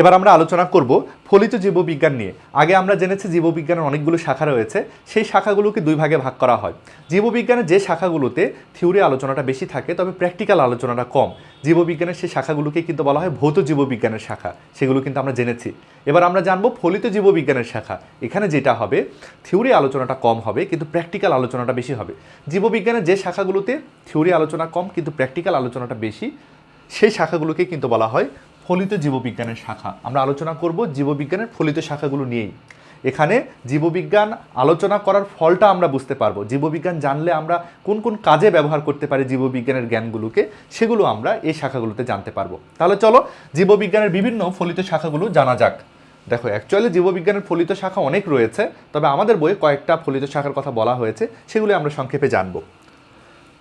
এবার আমরা আলোচনা করব ফলিত জীববিজ্ঞান নিয়ে। আগে আমরা জেনেছি জীববিজ্ঞানের অনেকগুলো শাখা রয়েছে, সেই শাখাগুলোকে দুই ভাগে ভাগ করা হয়। জীববিজ্ঞানের যে শাখাগুলোতে থিওরি আলোচনাটা বেশি থাকে, তবে প্র্যাকটিক্যাল আলোচনাটা কম। জীববিজ্ঞানের সেই শাখাগুলোকে কিন্তু বলা হয় ভৌত জীববিজ্ঞানের শাখা, সেগুলো কিন্তু আমরা জেনেছি। এবার আমরা জানব ফলিত জীববিজ্ঞানের শাখা। এখানে যেটা হবে, থিওরি আলোচনাটা কম হবে, কিন্তু প্র্যাকটিক্যাল আলোচনাটা বেশি হবে। জীববিজ্ঞানের যে শাখাগুলোতে থিওরি আলোচনা কম, কিন্তু প্র্যাকটিক্যাল আলোচনাটা বেশি, সেই শাখাগুলোকে কিন্তু বলা হয় ফলিত জীববিজ্ঞানের শাখা। আমরা আলোচনা করব জীববিজ্ঞানের ফলিত শাখাগুলো নিয়েই। এখানে জীববিজ্ঞান আলোচনা করার ফলটা আমরা বুঝতে পারব। জীববিজ্ঞান জানলে আমরা কোন কোন কাজে ব্যবহার করতে পারি জীববিজ্ঞানের জ্ঞানগুলোকে, সেগুলো আমরা এই শাখাগুলোতে জানতে পারব। তাহলে চলো জীববিজ্ঞানের বিভিন্ন ফলিত শাখাগুলো জানা যাক। দেখো অ্যাকচুয়ালি জীববিজ্ঞানের ফলিত শাখা অনেক রয়েছে, তবে আমাদের বইয়ে কয়েকটা ফলিত শাখার কথা বলা হয়েছে, সেগুলো আমরা সংক্ষেপে জানব।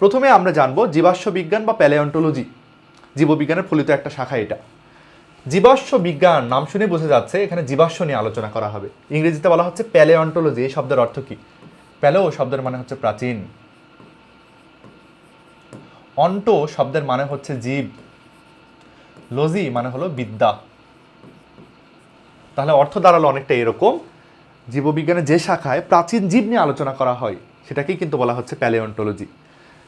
প্রথমে আমরা জানব জীবাশ্ম বিজ্ঞান বা প্যালেওন্টোলজি জীববিজ্ঞানের ফলিত একটা শাখা এটা। জীবাশ্ম বিজ্ঞান নাম শুনে বোঝা যাচ্ছে, এখানে জীবাশ্ম নিয়ে আলোচনা করা হবে। ইংরেজিতে বলা হচ্ছে প্যালেওন্টোলজি এই শব্দের অর্থ কি? প্যালেও শব্দের মানে হচ্ছে প্রাচীন। অন্টো শব্দের মানে হচ্ছে জীব। লজি মানে হলো বিদ্যা। তাহলে অর্থ দাঁড়াল অনেকটা এরকম। জীববিজ্ঞানের যে শাখায় প্রাচীন জীব নিয়ে আলোচনা করা হয়, সেটাকেই কিন্তু বলা হচ্ছে প্যালেওন্টোলজি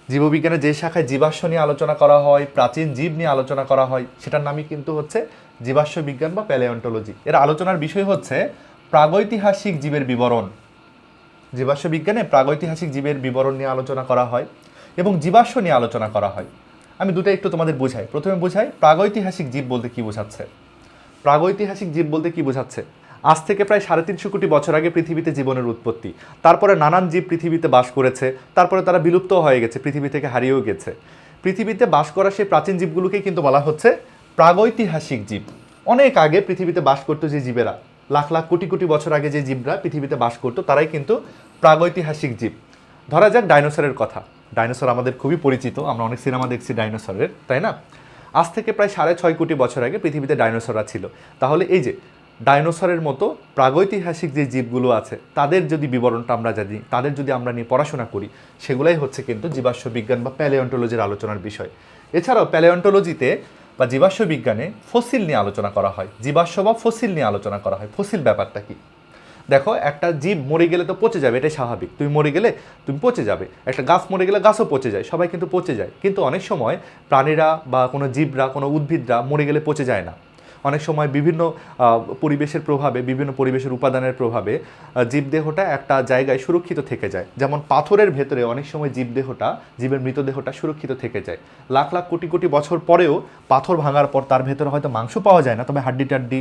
জীববিজ্ঞানের যে শাখায় জীবাশ্ম নিয়ে আলোচনা করা হয়, প্রাচীন জীব নিয়ে আলোচনা করা হয়, সেটার নামই কিন্তু হচ্ছে জীবাশ্ম বিজ্ঞান বা প্যালেওন্টোলজি এর আলোচনার বিষয় হচ্ছে প্রাগৈতিহাসিক জীবের বিবরণ। জীবাশ্ম বিজ্ঞানে প্রাগৈতিহাসিক জীবের বিবরণ নিয়ে আলোচনা করা হয় এবং জীবাশ্ম নিয়ে আলোচনা করা হয়। আমি দুটো একটু তোমাদের বোঝাই। প্রথমে বোঝাই প্রাগৈতিহাসিক জীব বলতে কি বোঝাচ্ছে। প্রাগৈতিহাসিক জীব বলতে কি বোঝাচ্ছে? আজ থেকে প্রায় সাড়ে তিনশো কোটি বছর আগে পৃথিবীতে জীবনের উৎপত্তি। তারপরে নানান জীব পৃথিবীতে বাস করেছে, তারপরে তারা বিলুপ্ত হয়ে গেছে, পৃথিবী থেকে হারিয়েও গেছে। পৃথিবীতে বাস করা সেই প্রাচীন জীবগুলোকেই কিন্তু বলা হচ্ছে প্রাগৈতিহাসিক জীব। অনেক আগে পৃথিবীতে বাস করতো যে জীবেরা, লাখ লাখ কোটি কোটি বছর আগে যে জীবরা পৃথিবীতে বাস করতো, তারাই কিন্তু প্রাগৈতিহাসিক জীব। ধরা যাক ডাইনোসরের কথা। ডাইনোসর আমাদের খুবই পরিচিত, আমরা অনেক সিনেমা দেখছি ডাইনোসরের, তাই না? আজ থেকে প্রায় সাড়ে ছয় কোটি বছর আগে পৃথিবীতে ডাইনোসররা ছিল। তাহলে এই যে ডাইনোসরের মতো প্রাগৈতিহাসিক যে জীবগুলো আছে, তাদের যদি বিবরণটা আমরা জানি, তাদের যদি আমরা নিয়ে পড়াশোনা করি, সেগুলাই হচ্ছে কিন্তু জীবাশ্ম বিজ্ঞান বা প্যালেওন্টোলজির আলোচনার বিষয়। এছাড়াও প্যালেওন্টোলজিতে বা জীবাশ্ম বিজ্ঞানে ফসিল নিয়ে আলোচনা করা হয়। জীবাশ্ম বা ফসিল নিয়ে আলোচনা করা হয়। ফসিল ব্যাপারটা কি? দেখো, একটা জীব মরে গেলে তো পচে যাবে, এটাই স্বাভাবিক। তুমি মরে গেলে তুমি পচে যাবে। একটা গাছ মরে গেলে গাছও পচে যায়, সবাই কিন্তু পচে যায়। কিন্তু অনেক সময় প্রাণীরা বা কোনো জীবরা, কোনো উদ্ভিদরা মরে গেলে পচে যায় না। অনেক সময় বিভিন্ন পরিবেশের প্রভাবে, বিভিন্ন পরিবেশের উপাদানের প্রভাবে জীবদেহটা একটা জায়গায় সুরক্ষিত থেকে যায়। যেমন পাথরের ভেতরে অনেক সময় জীবদেহটা, জীবের মৃতদেহটা সুরক্ষিত থেকে যায়। লাখ লাখ কোটি কোটি বছর পরেও পাথর ভাঙার পর তার ভেতরে হয়তো মাংস পাওয়া যায় না, তবে হাড্ডি টাড্ডি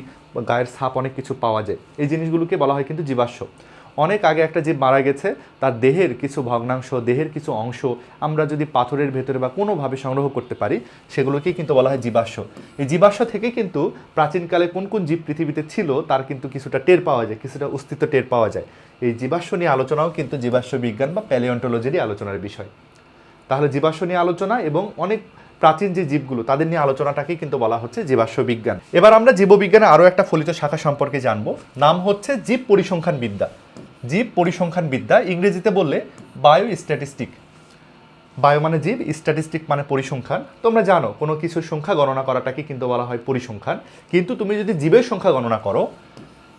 গায়ের ছাপ অনেক কিছু পাওয়া যায়। এই জিনিসগুলোকে বলা হয় কিন্তু জীবাশ্ম। অনেক আগে একটা জীব মারা গেছে, তার দেহের কিছু ভগ্নাংশ, দেহের কিছু অংশ আমরা যদি পাথরের ভেতরে বা কোনোভাবে সংগ্রহ করতে পারি, সেগুলোকেই কিন্তু বলা হয় জীবাশ্ম। এই জীবাশ্ম থেকে কিন্তু প্রাচীনকালে কোন কোন জীব পৃথিবীতে ছিল, তার কিন্তু কিছুটা টের পাওয়া যায়, কিছুটা অস্তিত্ব টের পাওয়া যায়। এই জীবাশ্ম নিয়ে আলোচনাও কিন্তু জীবাশ্ম বিজ্ঞান বা প্যালিওন্টোলজিরই আলোচনার বিষয়। তাহলে জীবাশ্ম নিয়ে আলোচনা এবং অনেক প্রাচীন যে জীবগুলো, তাদের নিয়ে আলোচনাটাকেই কিন্তু বলা হচ্ছে জীবাশ্ম বিজ্ঞান। এবার আমরা জীববিজ্ঞানে আরও একটা ফলিত শাখা সম্পর্কে জানব, নাম হচ্ছে জীব পরিসংখ্যান বিদ্যা। জীব পরিসংখ্যান বিদ্যা ইংরেজিতে বললে বায়ো স্ট্যাটিস্টিক বায়ো মানে জীব, স্ট্যাটিস্টিক মানে পরিসংখ্যান। তোমরা জানো, কোনো কিছুর সংখ্যা গণনা করাটাকে কিন্তু বলা হয় পরিসংখ্যান। কিন্তু তুমি যদি জীবের সংখ্যা গণনা করো,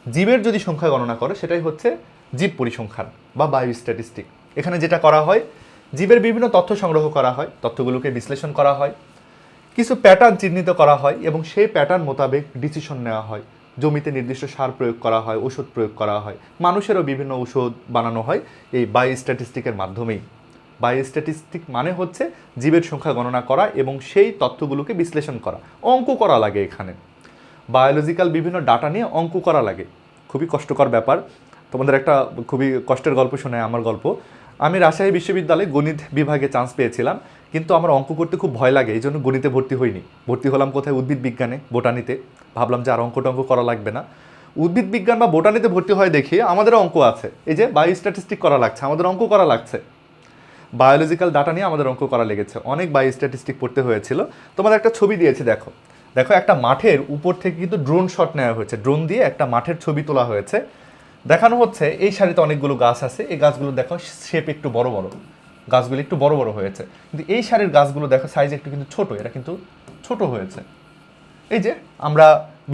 জীবের যদি সংখ্যা গণনা করো, সেটাই হচ্ছে জীব পরিসংখ্যান বা বায়ো স্ট্যাটিস্টিক এখানে যেটা করা হয়, জীবের বিভিন্ন তথ্য সংগ্রহ করা হয়, তথ্যগুলোকে বিশ্লেষণ করা হয়, কিছু প্যাটার্ন চিহ্নিত করা হয় এবং সেই প্যাটার্ন মোতাবেক ডিসিশন নেওয়া হয়। জমিতে নির্দিষ্ট সার প্রয়োগ করা হয়, ওষুধ প্রয়োগ করা হয়। মানুষেরও বিভিন্ন ওষুধ বানানো হয় এই বায়ো স্ট্যাটিস্টিকের মাধ্যমেই। বায়ো স্ট্যাটিস্টিক মানে হচ্ছে জীবের সংখ্যা গণনা করা এবং সেই তথ্যগুলোকে বিশ্লেষণ করা, অঙ্ক করা লাগে এখানে। বায়োলজিক্যাল বিভিন্ন ডাটা নিয়ে অঙ্ক করা লাগে। খুবই কষ্টকর ব্যাপার। তোমাদের একটা খুবই কষ্টের গল্প শোনায় আমার গল্প। আমি রাজশাহী বিশ্ববিদ্যালয়ে গণিত বিভাগে চান্স পেয়েছিলাম, কিন্তু আমার অঙ্ক করতে খুব ভয় লাগে এই জন্য গণিতে ভর্তি হইনি। ভর্তি হলাম কোথায়? উদ্ভিদ বিজ্ঞানে, বোটানিতে। ভাবলাম যে আর অঙ্ক টঙ্ক করা লাগবে না। উদ্ভিদ বিজ্ঞান বা বোটানিতে ভর্তি হয় দেখি, আমাদের অঙ্ক আছে। এই যে বায়ো স্ট্যাটিস্টিক করা লাগছে, আমাদের অঙ্ক করা লাগছে। বায়োলজিক্যাল ডাটা নিয়ে আমাদের অঙ্ক করা লেগেছে। অনেক বায়ো স্ট্যাটিস্টিক পড়তে হয়েছিল। তোমাদের একটা ছবি দিয়েছি, দেখো। দেখো, একটা মাঠের উপর থেকে কিন্তু ড্রোন শট নেওয়া হয়েছে। ড্রোন দিয়ে একটা মাঠের ছবি তোলা হয়েছে। দেখানো হচ্ছে, এই সারিতে অনেকগুলো গাছ আছে। এই গাছগুলো দেখো শেপ একটু বড় বড়। গাছগুলো একটু বড় বড় হয়েছে। কিন্তু এই সারির গাছগুলো দেখো সাইজ একটু কিন্তু ছোট। এরা কিন্তু ছোট হয়েছে। এই যে, আমরা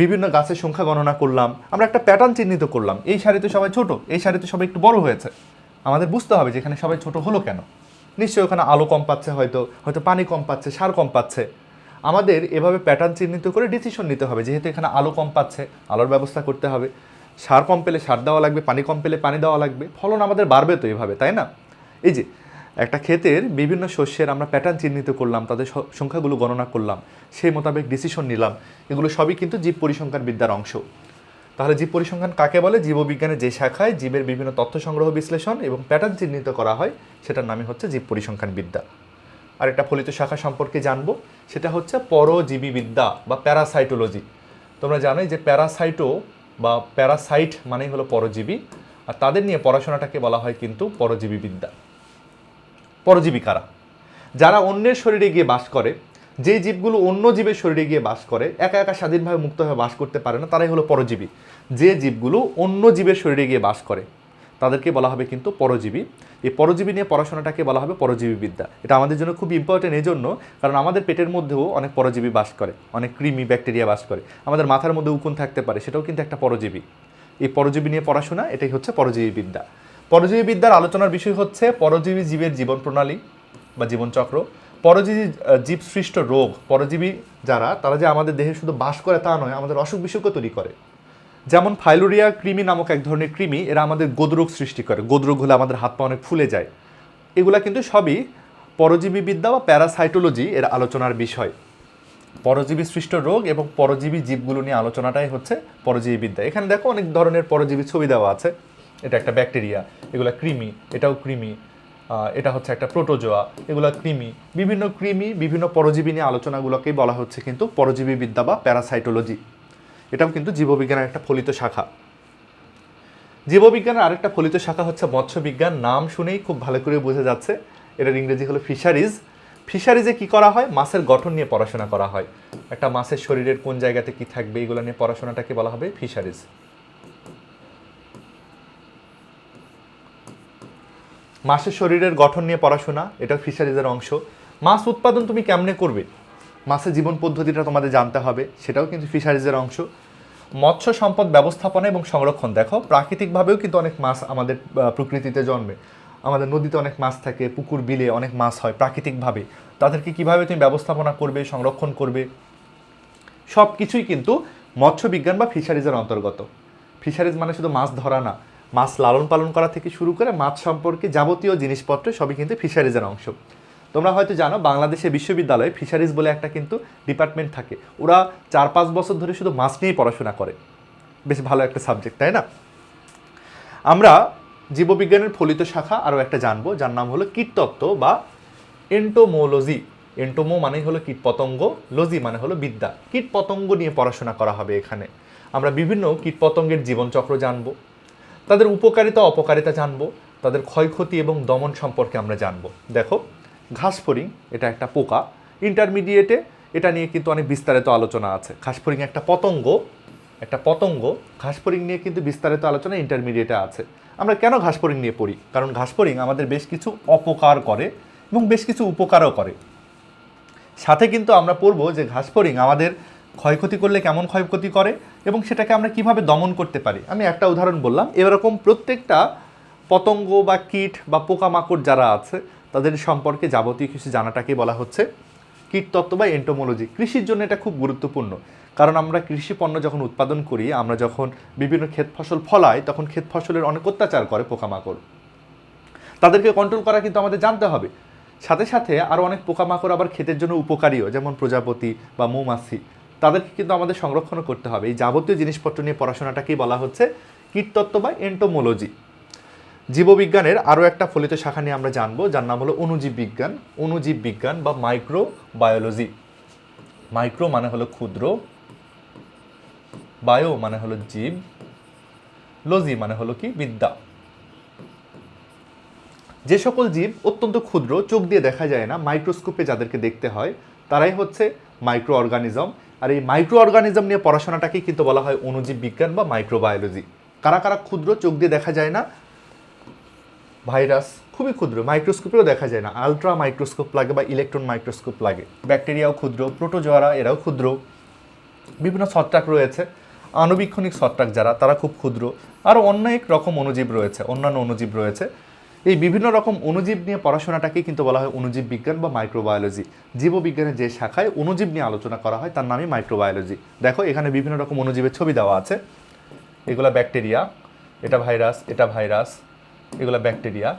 বিভিন্ন গাছের সংখ্যা গণনা করলাম, আমরা একটা প্যাটার্ন চিহ্নিত করলাম। এই সারিতে সবাই ছোট, এই সারিতে সবাই একটু বড় হয়েছে। আমাদের বুঝতে হবে যে এখানে সবাই ছোট হলো কেন। নিশ্চয়ই ওখানে আলো কম পাচ্ছে হয়তো হয়তো পানি কম পাচ্ছে, সার কম পাচ্ছে। আমাদের এভাবে প্যাটার্ন চিহ্নিত করে ডিসিশন নিতে হবে, যেহেতু এখানে আলো কম পাচ্ছে, আলোর ব্যবস্থা করতে হবে। সার কম পেলে সার দেওয়া লাগবে, পানি কম পেলে পানি দেওয়া লাগবে। ফলন আমাদের বাড়বে তো এভাবে, তাই না? এই যে একটা ক্ষেতের বিভিন্ন শস্যের আমরা প্যাটার্ন চিহ্নিত করলাম, তাদের সংখ্যাগুলো গণনা করলাম, সেই মোতাবেক ডিসিশন নিলাম। এগুলো সবই কিন্তু জীব পরিসংখ্যান বিদ্যার অংশ। তাহলে জীব পরিসংখ্যান কাকে বলে? জীববিজ্ঞানের যে শাখায় জীবের বিভিন্ন তথ্য সংগ্রহ, বিশ্লেষণ এবং প্যাটার্ন চিহ্নিত করা হয়, সেটার নামই হচ্ছে জীব পরিসংখ্যান বিদ্যা। আর একটা ফলিত শাখা সম্পর্কে জানব, সেটা হচ্ছে পরজীবী বিদ্যা বা প্যারাসাইটোলজি তোমরা জানোই যে প্যারাসাইটো বা প্যারাসাইট মানেই হলো পরজীবী, আর তাদের নিয়ে পড়াশোনাটাকে বলা হয় কিন্তু পরজীবী বিদ্যা। পরজীবী কারা? যারা অন্যের শরীরে গিয়ে বাস করে যে জীবগুলো অন্য জীবের শরীরে গিয়ে বাস করে, একা একা স্বাধীনভাবে মুক্তভাবে বাস করতে পারে না, তারাই হলো পরজীবী। যে জীবগুলো অন্য জীবের শরীরে গিয়ে বাস করে, তাদেরকে বলা হবে কিন্তু পরজীবী। এই পরজীবী নিয়ে পড়াশোনাটাকে বলা হবে পরজীবী বিদ্যা এটা আমাদের জন্য খুব ইম্পর্টেন্ট এই জন্য কারণ আমাদের পেটের মধ্যেও অনেক পরজীবী বাস করে, অনেক কৃমি ব্যাকটেরিয়া বাস করে। আমাদের মাথার মধ্যে উকুন থাকতে পারে, সেটাও কিন্তু একটা পরজীবী। এই পরজীবী নিয়ে পড়াশোনা, এটাই হচ্ছে পরজীবী বিদ্যা পরজীবী বিদ্যার আলোচনার বিষয় হচ্ছে পরজীবী জীবের জীবন প্রণালী বা জীবনচক্র পরজীবী জীব সৃষ্ট রোগ, পরজীবী যারা, তারা যে আমাদের দেহে শুধু বাস করে তা নয়, আমাদের অসুখ বিসুখও তৈরি করে। যেমন ফাইলোরিয়া কৃমি নামক এক ধরনের কৃমি, এরা আমাদের গোদরোগ সৃষ্টি করে। গোদরোগ হলে আমাদের হাত পা অনেক ফুলে যায়। এগুলা কিন্তু সবই পরজীবী বিদ্যা বা প্যারাসাইটোলজি এর আলোচনার বিষয়। পরজীবী সৃষ্ট রোগ এবং পরজীবী জীবগুলো নিয়ে আলোচনাটাই হচ্ছে পরজীবী বিদ্যা। এখানে দেখো অনেক ধরনের পরজীবী ছবি দেওয়া আছে। এটা একটা ব্যাকটেরিয়া, এগুলা কৃমি, এটাও কৃমি এটা হচ্ছে একটা প্রোটোজোয়া, এগুলা কৃমি। বিভিন্ন কৃমি, বিভিন্ন পরজীবী নিয়ে আলোচনাগুলোকেই বলা হচ্ছে কিন্তু পরজীবী বিদ্যা বা প্যারাসাইটোলজি। এটাও কিন্তু জীববিজ্ঞানের একটা ফলিত শাখা। জীববিজ্ঞানের আরেকটা ফলিত শাখা হচ্ছে মৎস্যবিজ্ঞান। নাম শুনেই খুব ভালো করে বোঝা যাচ্ছে। এটার ইংরেজি হলো ফিশারিজ। ফিশারিজে কি করা হয়? মাছের গঠন নিয়ে পড়াশোনা করা হয়। একটা মাছের শরীরের কোন জায়গাতে কি থাকবে, এগুলো নিয়ে পড়াশোনাটাকে বলা হবে ফিশারিজ। মাছের শরীরের গঠন নিয়ে পড়াশোনা, এটা ফিশারিজের অংশ। মাছ উৎপাদন তুমি কেমনে করবে? মাছের জীবন পদ্ধতিটা তোমাদের জানতে হবে, সেটাও কিন্তু ফিশারিজের অংশ। মৎস্য সম্পদ ব্যবস্থাপনা এবং সংরক্ষণ, দেখো, প্রাকৃতিকভাবেও কিন্তু অনেক মাছ আমাদের প্রকৃতিতে জন্মে। আমাদের নদীতে অনেক মাছ থাকে, পুকুর, বিলে অনেক মাছ হয়, প্রাকৃতিকভাবে। তাদেরকে কীভাবে তুমি ব্যবস্থাপনা করবে, সংরক্ষণ করবে? সব কিছুই কিন্তু মৎস্য বিজ্ঞান বা ফিশারিজের অন্তর্গত। ফিশারিজ মানে শুধু মাছ ধরা না মাছ লালন পালন করা থেকে শুরু করে মাছ সম্পর্কে যাবতীয় জিনিসপত্র সবই কিন্তু ফিশারিজের অংশ। তোমরা হয়তো জানো, বাংলাদেশে বিশ্ববিদ্যালয়ে ফিশারিজ বলে একটা কিন্তু ডিপার্টমেন্ট থাকে। ওরা চার পাঁচ বছর ধরে শুধু মাছ নিয়েই পড়াশোনা করে। বেশ ভালো একটা সাবজেক্ট তাই না? আমরা জীববিজ্ঞানের ফলিত শাখা আরও একটা জানব, যার নাম হলো কীটতত্ত্ব বা এন্টোমোলজি এন্টোমো মানেই হলো কীটপতঙ্গ লজি মানে হলো বিদ্যা। কীটপতঙ্গ নিয়ে পড়াশোনা করা হবে এখানে। আমরা বিভিন্ন কীটপতঙ্গের জীবনচক্র জানব। তাদের উপকারিতা, অপকারিতা জানব। তাদের ক্ষয়ক্ষতি এবং দমন সম্পর্কে আমরা জানব। দেখো, ঘাসফড়িং, এটা একটা পোকা। ইন্টারমিডিয়েটে এটা নিয়ে কিন্তু অনেক বিস্তারিত আলোচনা আছে। ঘাসফড়িং একটা পতঙ্গ। একটা পতঙ্গ, ঘাসফড়িং নিয়ে কিন্তু বিস্তারিত আলোচনা ইন্টারমিডিয়েটে আছে। আমরা কেন ঘাসফড়িং নিয়ে পড়ি? কারণ ঘাসফড়িং আমাদের বেশ কিছু অপকার করে এবং বেশ কিছু উপকারও করে। সাথে কিন্তু আমরা পড়ব যে ঘাসফড়িং আমাদের ক্ষয়ক্ষতি করলে কেমন ক্ষয়ক্ষতি করে এবং সেটাকে আমরা কীভাবে দমন করতে পারি? আমি একটা উদাহরণ বললাম। এরকম প্রত্যেকটা পতঙ্গ বা কীট বা পোকামাকড় যারা আছে, তাদের সম্পর্কে যাবতীয় কিছু জানাটাকে বলা হচ্ছে কীটতত্ত্ব বা এন্টোমোলজি কৃষির জন্য এটা খুব গুরুত্বপূর্ণ। কারণ আমরা কৃষি পণ্য যখন উৎপাদন করি, আমরা যখন বিভিন্ন ক্ষেত ফসল ফলাই, তখন ক্ষেত ফসলের অনেক অত্যাচার করে পোকামাকড়। তাদেরকে কন্ট্রোল করা কিন্তু আমাদের জানতে হবে। সাথে সাথে আরও অনেক পোকামাকড় আবার ক্ষেতের জন্য উপকারীও, যেমন প্রজাপতি বা মৌমাছি। তাদেরকে কিন্তু আমাদের সংরক্ষণ করতে হবে। এই যাবতীয় জিনিসপত্র নিয়ে পড়াশোনাটাকেই বলা হচ্ছে কীটতত্ত্ব বা এন্টোমোলজি জীববিজ্ঞানের আরও একটা ফলিত শাখা নিয়ে আমরা জানব, যার নাম হলো অণুজীব বিজ্ঞান। অণুজীব বিজ্ঞান বা মাইক্রো বায়োলজি মাইক্রো মানে হলো ক্ষুদ্র বায়ো মানে হলো জীব লজি মানে হলো কি? বিদ্যা। যে সকল জীব অত্যন্ত ক্ষুদ্র, চোখ দিয়ে দেখা যায় না মাইক্রোস্কোপে যাদেরকে দেখতে হয়, তারাই হচ্ছে মাইক্রো অর্গানিজম আর এই মাইক্রো অর্গানিজম নিয়ে পড়াশোনাটাকেই কিন্তু বলা হয় অণুজীব বিজ্ঞান বা মাইক্রোবায়োলজি কারা কারা ক্ষুদ্র চোখ দিয়ে দেখা যায় না? ভাইরাস খুবই ক্ষুদ্র মাইক্রোস্কোপেও দেখা যায় না। আলট্রা মাইক্রোস্কোপ লাগে বা ইলেকট্রন মাইক্রোস্কোপ লাগে। ব্যাকটেরিয়াও ক্ষুদ্র প্রোটোজোয়ারা এরাও ক্ষুদ্র। বিভিন্ন ছত্রাক রয়েছে। আণুবীক্ষণিক ছত্রাক যারা, তারা খুব ক্ষুদ্র। আরও অনেক রকম অণুজীব রয়েছে, অন্যান্য অণুজীব রয়েছে। এই বিভিন্ন রকম অণুজীব নিয়ে পড়াশোনাটাকে কিন্তু বলা হয় অণুজীব বিজ্ঞান বা মাইক্রোবায়োলজি জীববিজ্ঞানের যে শাখায় অণুজীব নিয়ে আলোচনা করা হয়, তার নামই মাইক্রোবায়োলজি দেখো, এখানে বিভিন্ন রকম অণুজীবের ছবি দেওয়া আছে। এগুলা ব্যাকটেরিয়া এটা ভাইরাস এটা ভাইরাস এগুলা ব্যাকটেরিয়া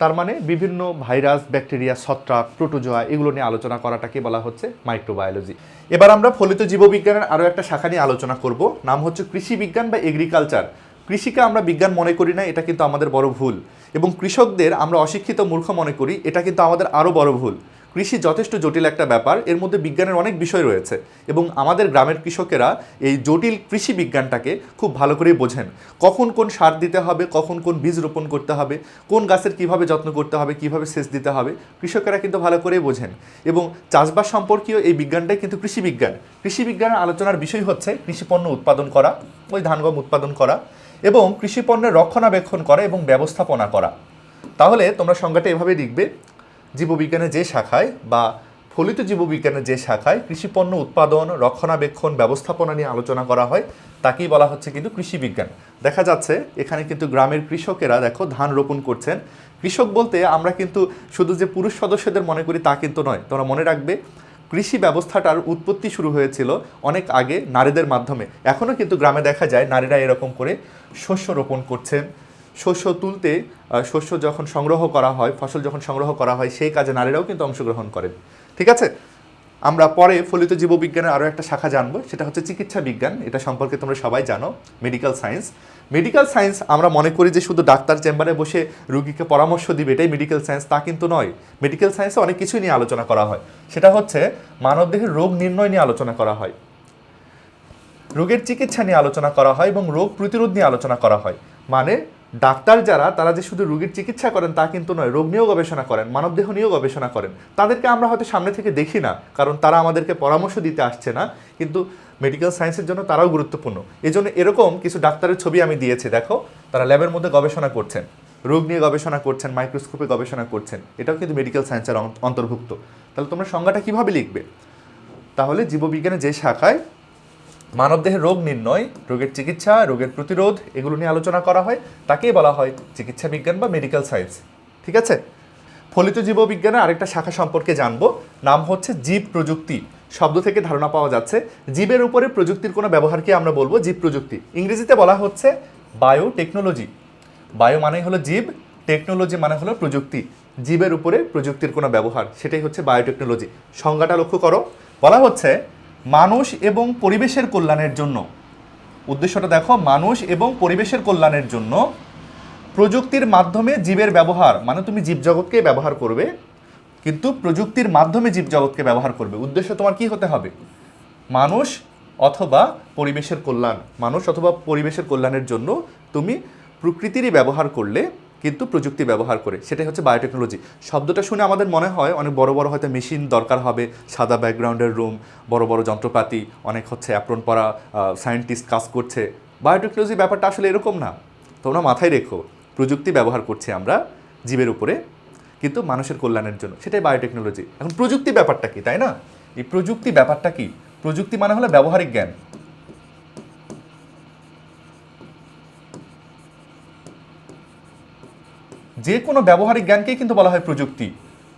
তার মানে বিভিন্ন ভাইরাস ব্যাকটেরিয়া ছত্রাক প্রোটোজোয়া এগুলো নিয়ে আলোচনা করাটাকে বলা হচ্ছে মাইক্রোবায়োলজি এবার আমরা ফলিত জীববিজ্ঞানের আরও একটা শাখা নিয়ে আলোচনা করব, নাম হচ্ছে কৃষি বিজ্ঞান বা এগ্রিকালচার কৃষিকে আমরা বিজ্ঞান মনে করি না, এটা কিন্তু আমাদের বড় ভুল। এবং কৃষকদের আমরা অশিক্ষিত মূর্খ মনে করি, এটা কিন্তু আমাদের আরও বড় ভুল। কৃষি যথেষ্ট জটিল একটা ব্যাপার, এর মধ্যে বিজ্ঞানের অনেক বিষয় রয়েছে এবং আমাদের গ্রামের কৃষকেরা এই জটিল কৃষি বিজ্ঞানটাকে খুব ভালো করে বোঝেন। কখন কোন সার দিতে হবে, কখন কোন বীজ রোপণ করতে হবে, কোন গাছের কীভাবে যত্ন করতে হবে, কীভাবে সেচ দিতে হবে, কৃষকেরা কিন্তু ভালো করে বোঝেন। এবং চাষবাস সম্পর্কীয় এই বিজ্ঞানটাই কিন্তু কৃষি বিজ্ঞান। কৃষি বিজ্ঞানের আলোচনার বিষয় হচ্ছে কৃষিপণ্য উৎপাদন করা, ওই ধান গম উৎপাদন করা এবং কৃষিপণ্যের রক্ষণাবেক্ষণ করা এবং ব্যবস্থাপনা করা। তাহলে তোমরা সংজ্ঞাটা এভাবে লিখবে জীববিজ্ঞানের যে শাখায় বা ফলিত জীববিজ্ঞানের যে শাখায় কৃষিপণ্য উৎপাদন, রক্ষণাবেক্ষণ, ব্যবস্থাপনা নিয়ে আলোচনা করা হয়, তাকেই বলা হচ্ছে কিন্তু কৃষি বিজ্ঞান দেখা যাচ্ছে এখানে কিন্তু গ্রামের কৃষকেরা দেখো ধান রোপণ করছেন। কৃষক বলতে আমরা কিন্তু শুধু যে পুরুষ সদস্যদের মনে করি তা কিন্তু নয়, তোমরা মনে রাখবে কৃষি ব্যবস্থাটার উৎপত্তি শুরু হয়েছিল অনেক আগে নারীদের মাধ্যমে। এখনও কিন্তু গ্রামে দেখা যায় নারীরা এরকম করে শস্য রোপণ করছেন শস্য তুলতে শস্য যখন সংগ্রহ করা হয়, ফসল যখন সংগ্রহ করা হয়, সেই কাজে নারীরাও কিন্তু অংশগ্রহণ করেন ঠিক আছে? আমরা পরে ফলিত জীববিজ্ঞানের আরও একটা শাখা জানব, সেটা হচ্ছে চিকিৎসা বিজ্ঞান। এটা সম্পর্কে তোমরা সবাই জানো মেডিকেল সায়েন্স মেডিকেল সায়েন্স আমরা মনে করি যে শুধু ডাক্তার চেম্বারে বসে রুগীকে পরামর্শ দিবে, এটাই মেডিকেল সায়েন্স তা কিন্তু নয়। মেডিকেল সায়েন্সে অনেক কিছুই নিয়ে আলোচনা করা হয়। সেটা হচ্ছে, মানবদেহের রোগ নির্ণয় নিয়ে আলোচনা করা হয়। রোগের চিকিৎসা নিয়ে আলোচনা করা হয় এবং রোগ প্রতিরোধ নিয়ে আলোচনা করা হয়। মানে ডাক্তার যারা, তারা যে শুধু রোগীর চিকিৎসা করেন তা কিন্তু নয়, রোগ নিয়েও গবেষণা করেন মানবদেহ নিয়েও গবেষণা করেন। তাদেরকে আমরা হয়তো সামনে থেকে দেখি না, কারণ তারা আমাদেরকে পরামর্শ দিতে আসছে না, কিন্তু মেডিকেল সায়েন্সের জন্য তারাও গুরুত্বপূর্ণ। এই জন্য এরকম কিছু ডাক্তারের ছবি আমি দিয়েছি, দেখো, তারা ল্যাবের মধ্যে গবেষণা করছেন, রোগ নিয়ে গবেষণা করছেন মাইক্রোস্কোপে গবেষণা করছেন, এটাও কিন্তু মেডিকেল সায়েন্সের অন্তর্ভুক্ত। তাহলে তোমরা সংজ্ঞাটা কীভাবে লিখবে? তাহলে জীববিজ্ঞানের যে শাখায় মানবদেহের রোগ নির্ণয়, রোগের চিকিৎসা, রোগের প্রতিরোধ, এগুলো নিয়ে আলোচনা করা হয়। তাকেই বলা হয় চিকিৎসা বিজ্ঞান বা মেডিকেল সায়েন্স ঠিক আছে? ফলিত জীববিজ্ঞানের আরেকটা শাখা সম্পর্কে জানব। নাম হচ্ছে জীব প্রযুক্তি। শব্দ থেকে ধারণা পাওয়া যাচ্ছে। জীবের উপরে প্রযুক্তির কোনো ব্যবহারকে আমরা বলব? জীব প্রযুক্তি। ইংরেজিতে বলা হচ্ছে বায়ো টেকনোলজি বায়ো মানে হলো জীব টেকনোলজি মানে হলো প্রযুক্তি। জীবের উপরে প্রযুক্তির কোনো ব্যবহার, সেটাই হচ্ছে বায়োটেকনোলজি সংজ্ঞাটা লক্ষ্য করো। বলা হচ্ছে মানুষ এবং পরিবেশের কল্যাণের জন্য। উদ্দেশ্যটা দেখো, মানুষ এবং পরিবেশের কল্যাণের জন্য প্রযুক্তির মাধ্যমে জীবের ব্যবহার মানে তুমি জীবজগৎকে ব্যবহার করবে, কিন্তু প্রযুক্তির মাধ্যমে জীবজগৎকে ব্যবহার করবে। উদ্দেশ্য তোমার কি হতে হবে? মানুষ অথবা পরিবেশের কল্যাণ, মানুষ অথবা পরিবেশের কল্যাণের জন্য তুমি প্রকৃতিরই ব্যবহার করলে কিন্তু প্রযুক্তি ব্যবহার করে, সেটাই হচ্ছে বায়োটেকনোলজি শব্দটা শুনে আমাদের মনে হয় অনেক বড় বড় হয়তো মেশিন দরকার হবে, সাদা ব্যাকগ্রাউন্ডের রুম বড় বড় যন্ত্রপাতি, অনেক হচ্ছে অ্যাপ্রন পরা সায়েন্টিস্ট কাজ করছে। বায়োটেকনোলজি ব্যাপারটা আসলে এরকম না। তোমরা মাথায় রেখো, প্রযুক্তি ব্যবহার করছি আমরা জীবের উপরে, কিন্তু মানুষের কল্যাণের জন্য। সেটাই বায়োটেকনোলজি এখন প্রযুক্তি ব্যাপারটা কি, তাই না? এই প্রযুক্তি ব্যাপারটা কি? প্রযুক্তি মানে হলো ব্যবহারিক জ্ঞান। যে কোনো ব্যবহারিক জ্ঞানকেই কিন্তু বলা হয় প্রযুক্তি।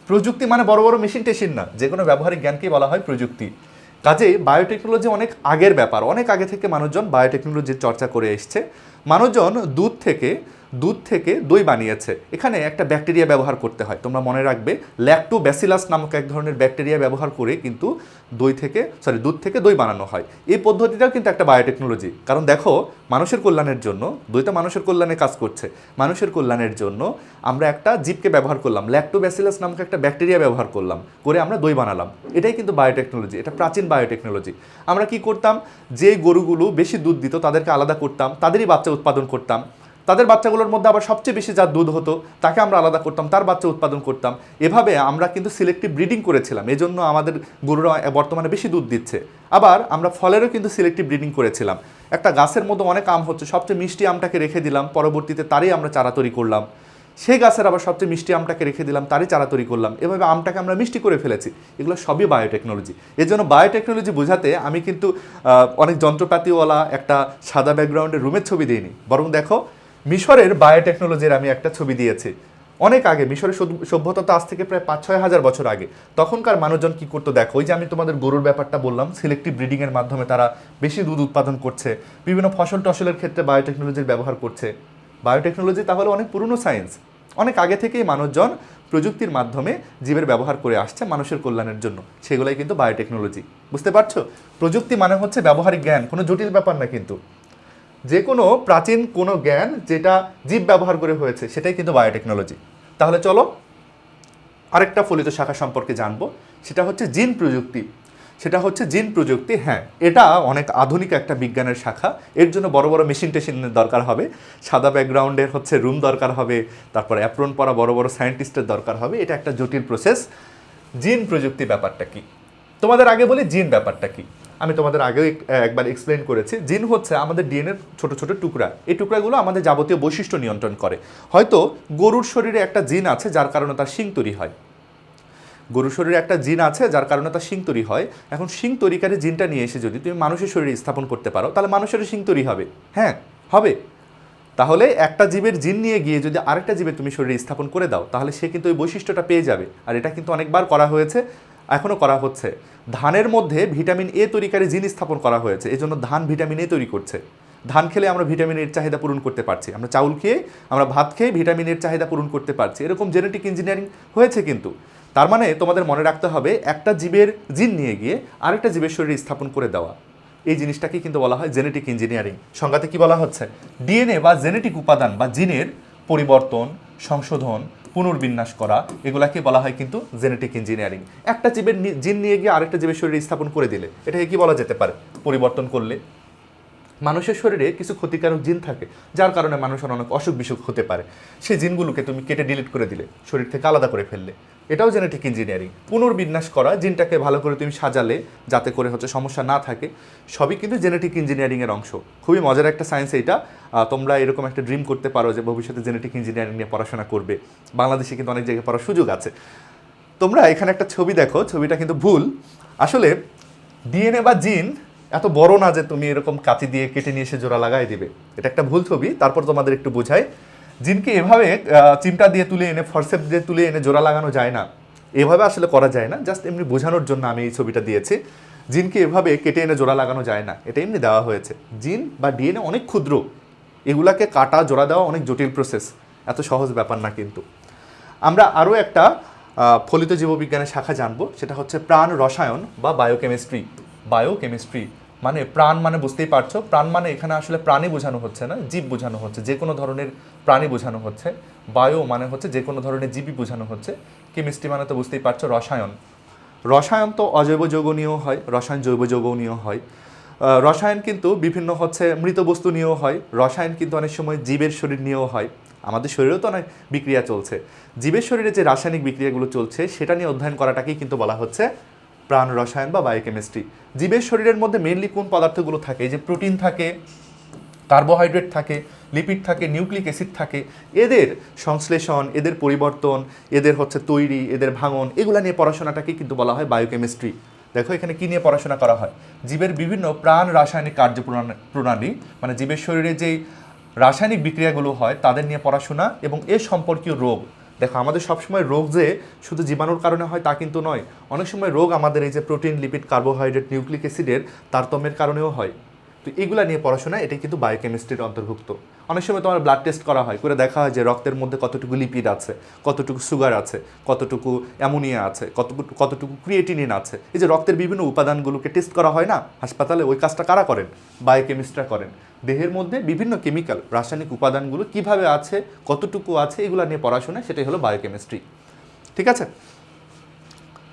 প্রযুক্তি মানে বড় বড় মেশিন টেশিন না যে কোনো ব্যবহারিক জ্ঞানকেই বলা হয় প্রযুক্তি। কাজে বায়োটেকনোলজি অনেক আগের ব্যাপার, অনেক আগে থেকে মানুষজন বায়োটেকনোলজির চর্চা করে এসছে। মানুষজন দুধ থেকে দুধ থেকে দই বানিয়েছে। এখানে একটা ব্যাকটেরিয়া ব্যবহার করতে হয়। তোমরা মনে রাখবে ল্যাক্টোব্যাসিলাস নামক এক ধরনের ব্যাকটেরিয়া ব্যবহার করে কিন্তু দই থেকে সরি দুধ থেকে দই বানানো হয়। এই পদ্ধতিটাও কিন্তু একটা বায়োটেকনোলজি কারণ দেখো, মানুষের কল্যাণের জন্য, দইটা মানুষের কল্যাণে কাজ করছে। মানুষের কল্যাণের জন্য আমরা একটা জীবকে ব্যবহার করলাম ল্যাক্টোব্যাসিলাস নামক একটা ব্যাকটেরিয়া ব্যবহার করলাম, করে আমরা দই বানালাম। এটাই কিন্তু বায়োটেকনোলজি এটা প্রাচীন বায়োটেকনোলজি আমরা কি করতাম যে গরুগুলো বেশি দুধ দিত, তাদেরকে আলাদা করতাম, তাদেরই বাচ্চা উৎপাদন করতাম। তাদের বাচ্চাগুলোর মধ্যে আবার সবচেয়ে বেশি যার দুধ হতো, তাকে আমরা আলাদা করতাম, তার বাচ্চা উৎপাদন করতাম। এভাবে আমরা কিন্তু সিলেক্টিভ ব্রিডিং করেছিলাম, এজন্য আমাদের গরুরা বর্তমানে বেশি দুধ দিচ্ছে। আবার আমরা ফলেরও কিন্তু সিলেক্টিভ ব্রিডিং করেছিলাম। একটা গাছের মধ্যে অনেক আম হচ্ছে, সবচেয়ে মিষ্টি আমটাকে রেখে দিলাম, পরবর্তীতে তারই আমরা চারা তৈরি করলাম। সেই গাছের আবার সবচেয়ে মিষ্টি আমটাকে রেখে দিলাম, তারই চারা তৈরি করলাম। এভাবে আমটাকে আমরা মিষ্টি করে ফেলেছি। এগুলো সবই বায়োটেকনোলজি এর জন্য বায়োটেকনোলজি বোঝাতে আমি কিন্তু অনেক যন্ত্রপাতিওয়ালা একটা সাদা ব্যাকগ্রাউন্ডের রুমের ছবি দিইনি। বরং দেখো মিশরের বায়োটেকনোলজির আমি একটা ছবি দিয়েছি। অনেক আগে, মিশরের সভ্য- সভ্যতা তো আজ থেকে প্রায় পাঁচ ছয় হাজার বছর আগে। তখনকার মানুষজন কি করতো দেখো, ওই যে আমি তোমাদের গরুর ব্যাপারটা বললাম সিলেক্টিভ ব্রিডিংয়ের মাধ্যমে তারা বেশি দুধ উৎপাদন করছে, বিভিন্ন ফসল টসলের ক্ষেত্রে বায়োটেকনোলজির ব্যবহার করছে। বায়োটেকনোলজি তাহলে অনেক পুরনো সায়েন্স অনেক আগে থেকেই মানুষজন প্রযুক্তির মাধ্যমে জীবের ব্যবহার করে আসছে মানুষের কল্যাণের জন্য। সেগুলোই কিন্তু বায়োটেকনোলজি বুঝতে পারছ? প্রযুক্তি মানে হচ্ছে ব্যবহারিক জ্ঞান, কোনো জটিল ব্যাপার না কিন্তু। যে কোনো প্রাচীন কোনো জ্ঞান যেটা জীব ব্যবহার করে হয়েছে, সেটাই কিন্তু বায়োটেকনোলজি তাহলে চলো, আরেকটা ফলিত শাখা সম্পর্কে জানব, সেটা হচ্ছে জিন প্রযুক্তি। সেটা হচ্ছে জিন প্রযুক্তি হ্যাঁ এটা অনেক আধুনিক একটা বিজ্ঞানের শাখা। এর জন্য বড় বড় মেশিন টেশিনের দরকার হবে, সাদা ব্যাকগ্রাউন্ডের হচ্ছে রুম দরকার হবে, তারপর অ্যাপ্রন পরা বড় বড় সায়েন্টিস্টের দরকার হবে, এটা একটা জটিল প্রসেস জিন প্রযুক্তি ব্যাপারটা কি? তোমাদের আগে বলি জিন ব্যাপারটা কি? আমি তোমাদের আগেও একবার এক্সপ্লেন করেছি। জিন হচ্ছে আমাদের ডিএনএর ছোট ছোট টুকরা। এই টুকরাগুলো আমাদের যাবতীয় বৈশিষ্ট্য নিয়ন্ত্রণ করে। হয়তো গরুর শরীরে একটা জিন আছে যার কারণে তার শিং তৈরি হয়। গরুর শরীরে একটা জিন আছে যার কারণে তার শিং তৈরি হয়। এখন শিং তৈরিকারী জিনটা নিয়ে এসে যদি তুমি মানুষের শরীরে স্থাপন করতে পারো, তাহলে মানুষের শিং তৈরি হবে। হ্যাঁ হবে। তাহলে একটা জীবের জিন নিয়ে গিয়ে যদি আরেকটা জীবের তুমি শরীরে স্থাপন করে দাও, তাহলে সে কিন্তু ওই বৈশিষ্ট্যটা পেয়ে যাবে। আর এটা কিন্তু অনেকবার করা হয়েছে এখনও করা হচ্ছে। ধানের মধ্যে ভিটামিন এ তৈরিকারী জিন স্থাপন করা হয়েছে। এই জন্য ধান ভিটামিন এ তৈরি করছে। ধান খেলে আমরা ভিটামিন এর চাহিদা পূরণ করতে পারছি। আমরা চাউল খেয়ে, আমরা ভাত খেয়ে ভিটামিন এর চাহিদা পূরণ করতে পারছি। এরকম জেনেটিক ইঞ্জিনিয়ারিং হয়েছে কিন্তু। তার মানে তোমাদের মনে রাখতে হবে, একটা জীবের জিন নিয়ে গিয়ে আরেকটা জীবের শরীরে স্থাপন করে দেওয়া। এই জিনিসটাকে কিন্তু বলা হয় জেনেটিক ইঞ্জিনিয়ারিং সংজ্ঞাতে কি বলা হচ্ছে? ডিএনএ বা জেনেটিক উপাদান বা জিনের পরিবর্তন, সংশোধন পুনর্বিন্যাস করা, এগুলাকে বলা হয় কিন্তু জেনেটিক ইঞ্জিনিয়ারিং একটা জীবের জিন নিয়ে গিয়ে আরেকটা জীবের শরীরে স্থাপন করে দিলে, এটাকে কি বলা যেতে পারে? পরিবর্তন করলে। মানুষের শরীরে কিছু ক্ষতিকারক জিন থাকে, যার কারণে মানুষের অনেক অসুখ বিসুখ হতে পারে। সেই জিনগুলোকে তুমি কেটে ডিলিট করে দিলে, শরীর থেকে আলাদা করে ফেললে। এটাও জেনেটিক ইঞ্জিনিয়ারিং পুনর্বিন্যাস করা, জিনটাকে ভালো করে তুমি সাজালে, যাতে করে হচ্ছে সমস্যা না থাকে, সবই কিন্তু জেনেটিক ইঞ্জিনিয়ারিংয়ের অংশ। খুবই মজার একটা সায়েন্স এইটা। তোমরা এরকম একটা ড্রিম করতে পারো যে ভবিষ্যতে জেনেটিক ইঞ্জিনিয়ারিং নিয়ে পড়াশোনা করবে। বাংলাদেশে কিন্তু অনেক জায়গায় পড়ার সুযোগ আছে। তোমরা এখানে একটা ছবি দেখো, ছবিটা কিন্তু ভুল। আসলে ডিএনএ বা জিন এত বড় না যে তুমি এরকম কাঁচি দিয়ে কেটে নিয়ে এসে জোড়া লাগাই দিবে। এটা একটা ভুল ছবি, তারপর তোমাদের একটু বোঝাই। জিনকে এভাবে চিমটা দিয়ে তুলে এনে ফরসেপ দিয়ে তুলে এনে জোড়া লাগানো যায় না। এভাবে আসলে করা যায় না জাস্ট এমনি বোঝানোর জন্য আমি এই ছবিটা দিয়েছি। জিনকে এভাবে কেটে এনে জোড়া লাগানো যায় না, এটা এমনি দেওয়া হয়েছে। জিন বা ডিএনএ অনেক ক্ষুদ্র, এগুলাকে কাটা, জোড়া দেওয়া অনেক জটিল প্রসেস এত সহজ ব্যাপার না কিন্তু। আমরা আরও একটা ফলিত জীববিজ্ঞানের শাখা জানব, সেটা হচ্ছে প্রাণ রসায়ন বা বায়োকেমিস্ট্রি বায়োকেমিস্ট্রি মানে প্রাণ মানে বুঝতেই পারছ। প্রাণ মানে এখানে আসলে প্রাণী বোঝানো হচ্ছে না, জীব বোঝানো হচ্ছে, যে কোনো ধরনের প্রাণী বোঝানো হচ্ছে। বায়ো মানে হচ্ছে যে কোনো ধরনের জীবই বোঝানো হচ্ছে। কেমিস্ট্রি মানে তো বুঝতেই পারছ, রসায়ন। রসায়ন তো অজৈব যৌগনীয় হয়, রসায়ন জৈব যৌগনীয় হয়। রসায়ন কিন্তু বিভিন্ন হচ্ছে মৃত বস্তু নিয়েও হয়, রসায়ন কিন্তু অনেক সময় জীবের শরীর নিয়েও হয়। আমাদের শরীরেও তো অনেক বিক্রিয়া চলছে। জীবের শরীরে যে রাসায়নিক বিক্রিয়াগুলো চলছে, সেটা নিয়ে অধ্যয়ন করাটাকেই কিন্তু বলা হচ্ছে প্রাণ রসায়ন বা বায়োকেমিস্ট্রি জীবের শরীরের মধ্যে মেনলি কোন পদার্থগুলো থাকে? যে প্রোটিন থাকে কার্বোহাইড্রেট থাকে লিপিড থাকে নিউক্লিক অ্যাসিড থাকে, এদের সংশ্লেষণ, এদের পরিবর্তন, এদের হচ্ছে তৈরি, এদের ভাঙন, এগুলো নিয়ে পড়াশোনাটাকে কিন্তু বলা হয় বায়োকেমিস্ট্রি দেখো এখানে কী নিয়ে পড়াশোনা করা হয়? জীবের বিভিন্ন প্রাণ রাসায়নিক কার্যপ্রণা- প্রণালী মানে জীবের শরীরে যেই রাসায়নিক বিক্রিয়াগুলো হয়, তাদের নিয়ে পড়াশোনা এবং এ সম্পর্কীয় রোগ দেখো, আমাদের সবসময় রোগ যে শুধু জীবাণুর কারণে হয় তা কিন্তু নয়, অনেক সময় রোগ আমাদের এই যে প্রোটিন লিপিড কার্বোহাইড্রেট নিউক্লিক অ্যাসিডের তারতম্যের কারণেও হয়। তো এগুলা নিয়ে পড়াশোনা এটা কিন্তু বায়োকেমিস্ট্রির অন্তর্ভুক্ত। অনেক সময় তোমার ব্লাড টেস্ট করা হয়, করে দেখা হয় যে রক্তের মধ্যে কতটুকু লিপিড আছে, কতটুকু সুগার আছে, কতটুকু অ্যামোনিয়া আছে, কতটুকু কতটুকু ক্রিয়েটিনিন আছে। এই যে রক্তের বিভিন্ন উপাদানগুলোকে টেস্ট করা হয় না, হাসপাতালে ওই কাজটা কারা করেন? বায়োকেমিস্টরা করেন। দেহের মধ্যে বিভিন্ন কেমিক্যাল, রাসায়নিক উপাদানগুলো কীভাবে আছে, কতটুকু আছে, এগুলো নিয়ে পড়াশোনা, সেটাই হলো বায়োকেমিস্ট্রি ঠিক আছে?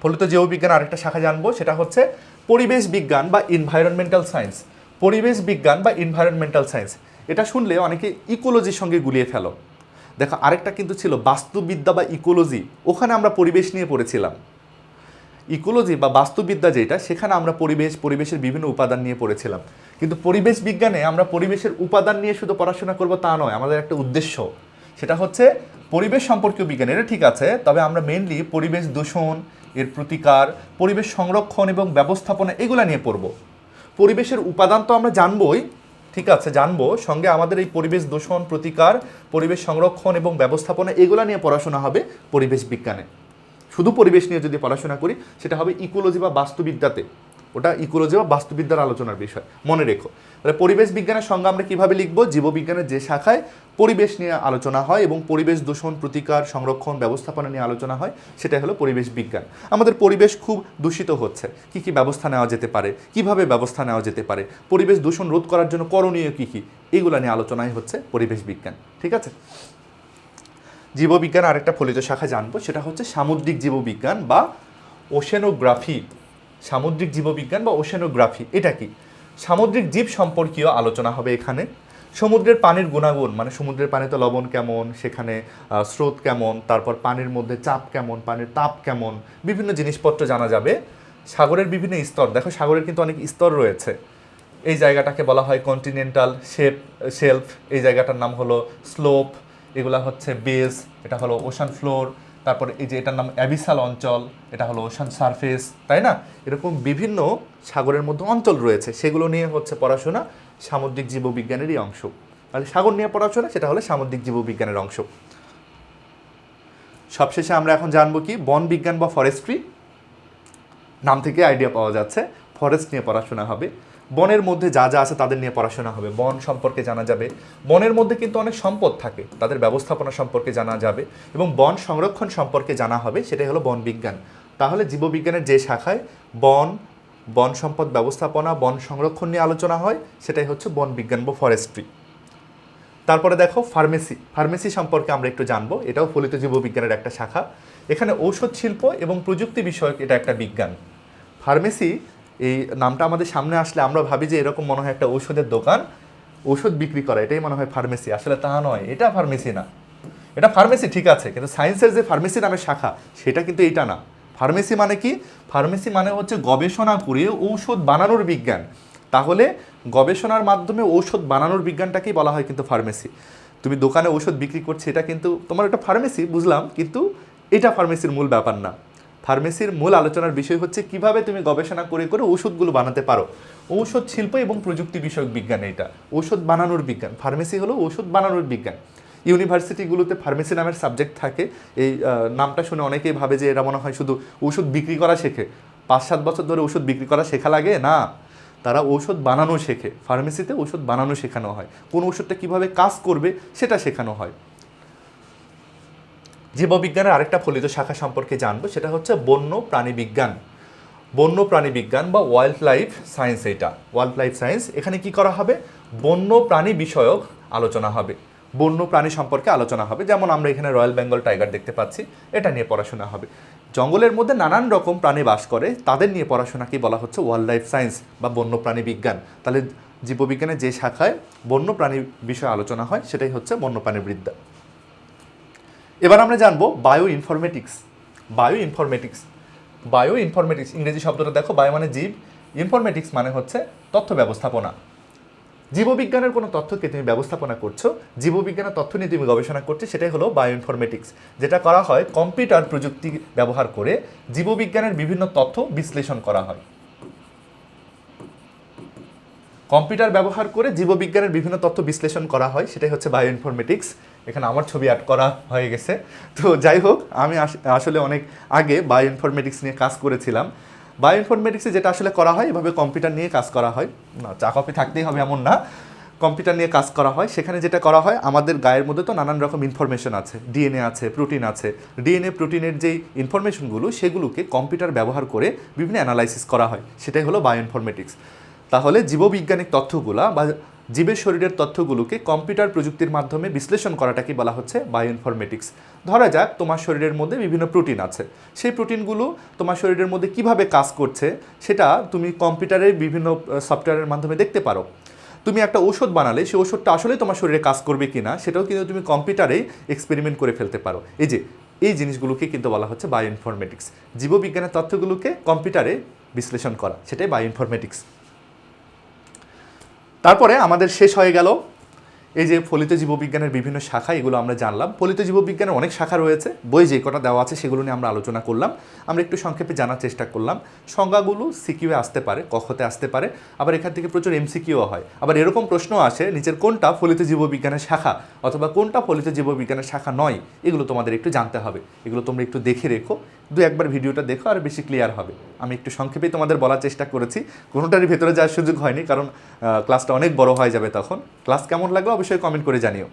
ফলিত জীববিজ্ঞান আরেকটা শাখা জানব, সেটা হচ্ছে পরিবেশ বিজ্ঞান বা ইনভায়রনমেন্টাল সায়েন্স পরিবেশ বিজ্ঞান বা ইনভায়রনমেন্টাল সায়েন্স এটা শুনলে অনেকে ইকোলজির সঙ্গে গুলিয়ে ফেলো। দেখো, আরেকটা কিন্তু ছিল বাস্তুবিদ্যা বা ইকোলজি ওখানে আমরা পরিবেশ নিয়ে পড়েছিলাম। ইকোলজি বা বাস্তুবিদ্যা যেটা, সেখানে আমরা পরিবেশ, পরিবেশের বিভিন্ন উপাদান নিয়ে পড়েছিলাম। কিন্তু পরিবেশ বিজ্ঞানে আমরা পরিবেশের উপাদান নিয়ে শুধু পড়াশোনা করব তা নয়, আমাদের একটা উদ্দেশ্য। সেটা হচ্ছে পরিবেশ সম্পর্কীয় বিজ্ঞান, এটা ঠিক আছে, তবে আমরা মেনলি পরিবেশ দূষণ, এর প্রতিকার, পরিবেশ সংরক্ষণ এবং ব্যবস্থাপনা এগুলা নিয়ে পড়ব। পরিবেশের উপাদান তো আমরা জানবই, ঠিক আছে, জানব, সঙ্গে আমাদের এই পরিবেশ দূষণ, প্রতিকার, পরিবেশ সংরক্ষণ এবং ব্যবস্থাপনা এগুলা নিয়ে পড়াশোনা হবে পরিবেশ বিজ্ঞানে। শুধু পরিবেশ নিয়ে যদি পড়াশোনা করি, সেটা হবে ইকোলজি বা বাস্তুবিদ্যাতে। ওটা ইকোলজি বা বাস্তুবিদ্যার আলোচনার বিষয়। মনে রেখো। তাহলে পরিবেশ বিজ্ঞানের সঙ্গে আমরা কীভাবে লিখব? জীববিজ্ঞানের যে শাখায় পরিবেশ নিয়ে আলোচনা হয় এবং পরিবেশ দূষণ, প্রতিকার, সংরক্ষণ, ব্যবস্থাপনা নিয়ে আলোচনা হয়, সেটাই হলো পরিবেশ বিজ্ঞান। আমাদের পরিবেশ খুব দূষিত হচ্ছে। কি কি ব্যবস্থা নেওয়া যেতে পারে? কীভাবে ব্যবস্থা নেওয়া যেতে পারে? পরিবেশ দূষণ রোধ করার জন্য করণীয় কী কী? এগুলো নিয়ে আলোচনাই হচ্ছে পরিবেশ বিজ্ঞান। ঠিক আছে? জীববিজ্ঞান আরেকটা ফলিত শাখা জানব, সেটা হচ্ছে সামুদ্রিক জীববিজ্ঞান বা ওশেনোগ্রাফি। সামুদ্রিক জীববিজ্ঞান বা ওশেনোগ্রাফি, এটা কি? সামুদ্রিক জীব সম্পর্কীয় আলোচনা হবে এখানে। সমুদ্রের পানির গুণাগুণ মানে সমুদ্রের পানিতে লবণ কেমন, সেখানে স্রোত কেমন, তারপর পানির মধ্যে চাপ কেমন, পানির তাপ কেমন, বিভিন্ন জিনিসপত্র জানা যাবে। সাগরের বিভিন্ন স্তর, দেখো সাগরের কিন্তু অনেক স্তর রয়েছে। এই জায়গাটাকে বলা হয় কন্টিনেন্টাল শেপ শেলফ এই জায়গাটার নাম হলো স্লোপ এগুলা হচ্ছে বেস, এটা হলো ওশান ফ্লোর তারপর এই যে এটার নাম অ্যাবিসাল অঞ্চল, এটা হলো ওশান সারফেস তাই না? এরকম বিভিন্ন সাগরের মধ্যে অঞ্চল রয়েছে, সেগুলো নিয়ে হচ্ছে পড়াশোনা সামুদ্রিক জীববিজ্ঞানেরই অংশ। মানে সাগর নিয়ে পড়াশোনা, সেটা হলো সামুদ্রিক জীববিজ্ঞানের অংশ। সবশেষে আমরা এখন জানব কি, বন বিজ্ঞান বা ফরেস্ট্রি নাম থেকে আইডিয়া পাওয়া যাচ্ছে ফরেস্ট নিয়ে পড়াশোনা হবে। বনের মধ্যে যা যা আছে তাদের নিয়ে পড়াশোনা হবে। বন সম্পর্কে জানা যাবে। বনের মধ্যে কিন্তু অনেক সম্পদ থাকে। তাদের ব্যবস্থাপনা সম্পর্কে জানা যাবে এবং বন সংরক্ষণ সম্পর্কে জানা হবে, সেটাই হলো বন বিজ্ঞান। তাহলে জীববিজ্ঞানের যে শাখায় বন বন সম্পদ ব্যবস্থাপনা, বন সংরক্ষণ নিয়ে আলোচনা হয়, সেটাই হচ্ছে বন বিজ্ঞান বা ফরেস্ট্রি। তারপরে দেখো ফার্মেসি। ফার্মেসি সম্পর্কে আমরা একটু জানব। এটাও ফলিত জীববিজ্ঞানের একটা শাখা। এখানে ঔষধ শিল্প এবং প্রযুক্তি বিষয়ক এটা একটা বিজ্ঞান। ফার্মেসি এই নামটা আমাদের সামনে আসলে আমরা ভাবি যে এরকম মনে হয় একটা ঔষধের দোকান, ঔষধ বিক্রি করা, এটাই মনে হয় ফার্মেসি আসলে তা নয়, এটা ফার্মেসি না। এটা ফার্মেসি ঠিক আছে, কিন্তু সায়েন্সের যে ফার্মেসি নামের শাখা, সেটা কিন্তু এটা না। ফার্মেসি মানে কি? ফার্মেসি মানে হচ্ছে গবেষণা করে ঔষধ বানানোর বিজ্ঞান। তাহলে গবেষণার মাধ্যমে ঔষধ বানানোর বিজ্ঞানটাকেই বলা হয় কিন্তু ফার্মেসি তুমি দোকানে ঔষধ বিক্রি করছ, এটা কিন্তু তোমার একটা ফার্মেসি বুঝলাম, কিন্তু এটা ফার্মেসির মূল ব্যাপার না। ফার্মেসির মূল আলোচনার বিষয় হচ্ছে কীভাবে তুমি গবেষণা করে করে ওষুধগুলো বানাতে পারো। ঔষধ শিল্প এবং প্রযুক্তি বিষয়ক বিজ্ঞান এটা। ঔষধ বানানোর বিজ্ঞান। ফার্মেসি হলো ওষুধ বানানোর বিজ্ঞান। ইউনিভার্সিটিগুলোতে ফার্মেসি নামের সাবজেক্ট থাকে। এই নামটা শুনে অনেকেই ভাবে যে এরা মনে হয় শুধু ওষুধ বিক্রি করা শেখে। পাঁচ সাত বছর ধরে ওষুধ বিক্রি করা শেখা লাগে? না। তারা ঔষধ বানানো শেখে। ফার্মেসিতে ওষুধ বানানো শেখানো হয়। কোন ওষুধটা কীভাবে কাজ করবে সেটা শেখানো হয়। জীববিজ্ঞানের আরেকটা ফলিত শাখা সম্পর্কে জানব, সেটা হচ্ছে বন্য প্রাণী বিজ্ঞান বন্য প্রাণী বিজ্ঞান বা ওয়াইল্ড লাইফ সায়েন্স এটা। ওয়াইল্ড লাইফ সায়েন্স এখানে কি করা হবে? বন্য প্রাণী বিষয়ক আলোচনা হবে। বন্য প্রাণী সম্পর্কে আলোচনা হবে। যেমন আমরা এখানে রয়্যাল বেঙ্গল টাইগার দেখতে পাচ্ছি, এটা নিয়ে পড়াশোনা হবে। জঙ্গলের মধ্যে নানান রকম প্রাণী বাস করে, তাদের নিয়ে পড়াশোনাকে বলা হচ্ছে? ওয়াইল্ড লাইফ সায়েন্স বা বন্য প্রাণী বিজ্ঞান। তাহলে জীববিজ্ঞানের যে শাখায় বন্য প্রাণী বিষয়ে আলোচনা হয়, সেটাই হচ্ছে বন্যপ্রাণী বিদ্যা। এবার আমরা জানব bio informatics bio informatics bio informatics ইংরেজি শব্দটা দেখো বায়ো মানে জীব। ইনফরমেটিক্স মানে হচ্ছে তথ্য ব্যবস্থাপনা। জীববিজ্ঞানের কোনো তথ্যকে তুমি ব্যবস্থাপনা করছ? জীববিজ্ঞানের তথ্য নিয়ে তুমি গবেষণা করছ, সেটাই হলো বায়ো ইনফরমেটিক্স যেটা করা হয় কম্পিউটার প্রযুক্তি ব্যবহার করে জীববিজ্ঞানের বিভিন্ন তথ্য বিশ্লেষণ করা হয়। কম্পিউটার ব্যবহার করে জীববিজ্ঞানের বিভিন্ন তথ্য বিশ্লেষণ করা হয়, সেটাই হচ্ছে বায়ো ইনফরমেটিক্স এখানে আমার ছবি অ্যাড করা হয়ে গেছে। তো যাই হোক, আমি আস- আসলে অনেক আগে বায়ো ইনফরমেটিক্স নিয়ে কাজ করেছিলাম। বায়ো ইনফরমেটিক্সে যেটা আসলে করা হয়, এভাবে কম্পিউটার নিয়ে কাজ করা হয়। না, চা কপি থাকতেই হবে এমন না। কম্পিউটার নিয়ে কাজ করা হয়। সেখানে যেটা করা হয়, আমাদের গায়ের মধ্যে তো নানান রকম ইনফরমেশন আছে। ডিএনএ আছে প্রোটিন আছে। ডিএনএ প্রোটিনের যেই ইনফরমেশনগুলো সেগুলোকে কম্পিউটার ব্যবহার করে বিভিন্ন অ্যানালাইসিস করা হয়। সেটাই হলো বায়ো ইনফরমেটিক্স তাহলে জীববিজ্ঞানিক তথ্যগুলা বা জীবের শরীরের তথ্যগুলোকে কম্পিউটার প্রযুক্তির মাধ্যমে বিশ্লেষণ করাটাকে বলা হচ্ছে? বায়ো ইনফরমেটিক্স ধরা যাক, তোমার শরীরের মধ্যে বিভিন্ন প্রোটিন আছে। সেই প্রোটিনগুলো তোমার শরীরের মধ্যে কীভাবে কাজ করছে, সেটা তুমি কম্পিউটারের বিভিন্ন সফটওয়্যারের মাধ্যমে দেখতে পারো। তুমি একটা ওষুধ বানালে, সেই ওষুধটা আসলে তোমার শরীরে কাজ করবে কিনা, সেটাও কিন্তু তুমি কম্পিউটারেই এক্সপেরিমেন্ট করে ফেলতে পারো। এই যে, এই জিনিসগুলোকে কিন্তু বলা হচ্ছে বায়ো ইনফরমেটিক্স জীববিজ্ঞানের তথ্যগুলোকে কম্পিউটারে বিশ্লেষণ করা, সেটাই বায়ো ইনফরমেটিক্স তারপরে আমাদের শেষ হয়ে গেল এই যে ফলিত জীববিজ্ঞানের বিভিন্ন শাখা, এগুলো আমরা জানলাম। ফলিত জীববিজ্ঞানের অনেক শাখা রয়েছে, বই যে কটা দেওয়া আছে সেগুলো নিয়ে আমরা আলোচনা করলাম। আমরা একটু সংক্ষেপে জানার চেষ্টা করলাম। সংজ্ঞাগুলো সিকিউয়ে আসতে পারে কখতে আসতে পারে, আবার এখান থেকে প্রচুর এমসিকিউ হয়। আবার এরকম প্রশ্ন আসে, নিচের কোনটা ফলিত জীববিজ্ঞানের শাখা অথবা কোনটা ফলিত জীববিজ্ঞানের শাখা নয়, এগুলো তোমাদের একটু জানতে হবে। এগুলো তোমরা একটু দেখে রেখো। দু একবার ভিডিওটা দেখো আর বেশি ক্লিয়ার হবে। আমি একটু সংক্ষেপে তোমাদের বলার চেষ্টা করেছি। কোনোটারই ভেতরে যাওয়ার সুযোগ হয়নি, কারণ ক্লাসটা অনেক বড় হয়ে যাবে তখন। ক্লাস কেমন লাগল অবশ্যই কমেন্ট করে জানিও।